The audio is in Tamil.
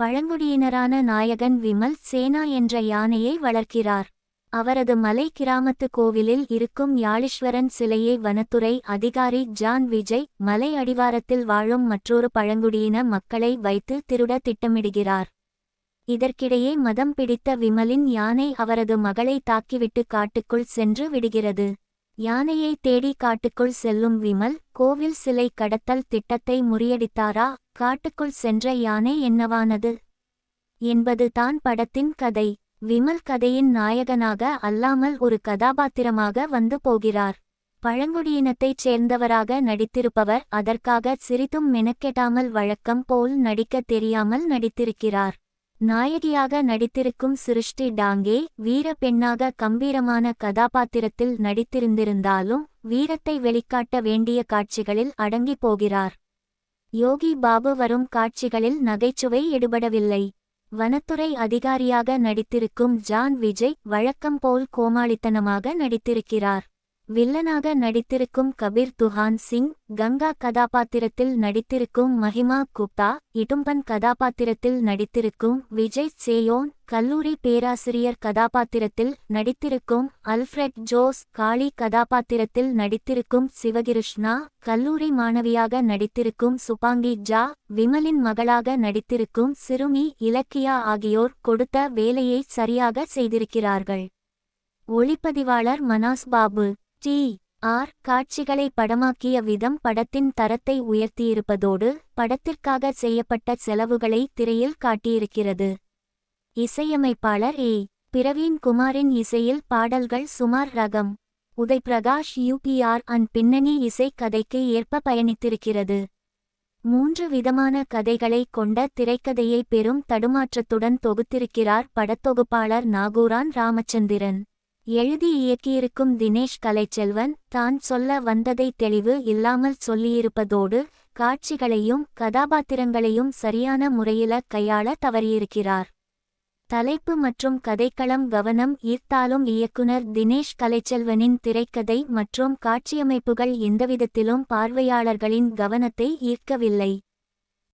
பழங்குடியினரான நாயகன் விமல் சேனா என்ற யானையை வளர்க்கிறார். அவரது மலை கிராமத்து கோவிலில் இருக்கும் யாழீஸ்வரன் சிலையை வனத்துறை அதிகாரி ஜான் விஜய் மலை அடிவாரத்தில் வாழும் மற்றொரு பழங்குடியின மக்களை வைத்து திருட திட்டமிடுகிறார். இதற்கிடையே மதம் பிடித்த விமலின் யானை அவரது மகளை தாக்கிவிட்டு காட்டுக்குள் சென்று விடுகிறது. யானையை தேடி காட்டுக்குள் செல்லும் விமல் கோவில் சிலை கடத்தல் திட்டத்தை முறியடித்தாரா? காட்டுக்குள் சென்ற யானை என்னவானது? என்பது தான் படத்தின் கதை. விமல் கதையின் நாயகனாக அல்லாமல் ஒரு கதாபாத்திரமாக வந்து போகிறார். பழங்குடியினத்தைச் சேர்ந்தவராக நடித்திருப்பவர் அதற்காக சிறிதும் மெனக்கெட்டாமல் வழக்கம் போல் நடிக்க தெரியாமல் நடித்திருக்கிறார். நாயகியாக நடித்திருக்கும் சிருஷ்டி டாங்கே வீர பெண்ணாக கம்பீரமான கதாபாத்திரத்தில் நடித்திருந்திருந்தாலும் வீரத்தை வெளிக்காட்ட வேண்டிய காட்சிகளில் அடங்கி போகிறார். யோகி பாபு வரும் காட்சிகளில் நகைச்சுவை எடுபடவில்லை. வனத்துறை அதிகாரியாக நடித்திருக்கும் ஜான் விஜய் வழக்கம் போல் கோமாளித்தனமாக நடித்திருக்கிறார். வில்லனாக நடித்திருக்கும் கபீர் துஹான் சிங் கங்கா கதாபாத்திரத்தில் நடித்திருக்கும் மஹிமா குப்தா இடும்பன் கதாபாத்திரத்தில் நடித்திருக்கும் விஜய் சேயோன் கல்லூரி பேராசிரியர் கதாபாத்திரத்தில் நடித்திருக்கும் அல்ஃப்ரெட் ஜோஸ் காளி கதாபாத்திரத்தில் நடித்திருக்கும் சிவகிருஷ்ணா கல்லூரி மாணவியாக நடித்திருக்கும் சுபாங்கி ஜா விமலின் மகளாக நடித்திருக்கும் சிறுமி இலக்கியா ஆகியோர் கொடுத்த வேலையை சரியாக செய்திருக்கிறார்கள். ஒளிப்பதிவாளர் மனாஸ் பாபு டி. ஆர். காட்சிகளை படமாக்கிய விதம் படத்தின் தரத்தை உயர்த்தியிருப்பதோடு படத்திற்காக செய்யப்பட்ட செலவுகளை திரையில் காட்டியிருக்கிறது. இசையமைப்பாளர் ஏ. பிரவீன் குமாரின் இசையில் பாடல்கள் சுமார் ரகம். உதய் பிரகாஷ் யூபிஆர் அன் பின்னணி இசை கதைக்கு ஏற்ப பயணித்திருக்கிறது. மூன்று விதமான கதைகளை கொண்ட திரைக்கதையை பெரும் தடுமாற்றத்துடன் தொகுத்திருக்கிறார் படத்தொகுப்பாளர் நாகூரான் ராமச்சந்திரன். எழுதி இயக்கியிருக்கும் தினேஷ் கலைச்செல்வன் தான் சொல்ல வந்ததை தெளிவு இல்லாமல் சொல்லியிருப்பதோடு காட்சிகளையும் கதாபாத்திரங்களையும் சரியான முறையில கையாள தவறியிருக்கிறார். தலைப்பு மற்றும் கதைக்களம் கவனம் ஈர்த்தாலும் இயக்குனர் தினேஷ் கலைச்செல்வனின் திரைக்கதை மற்றும் காட்சியமைப்புகள் எந்தவிதத்திலும் பார்வையாளர்களின் கவனத்தை ஈர்க்கவில்லை.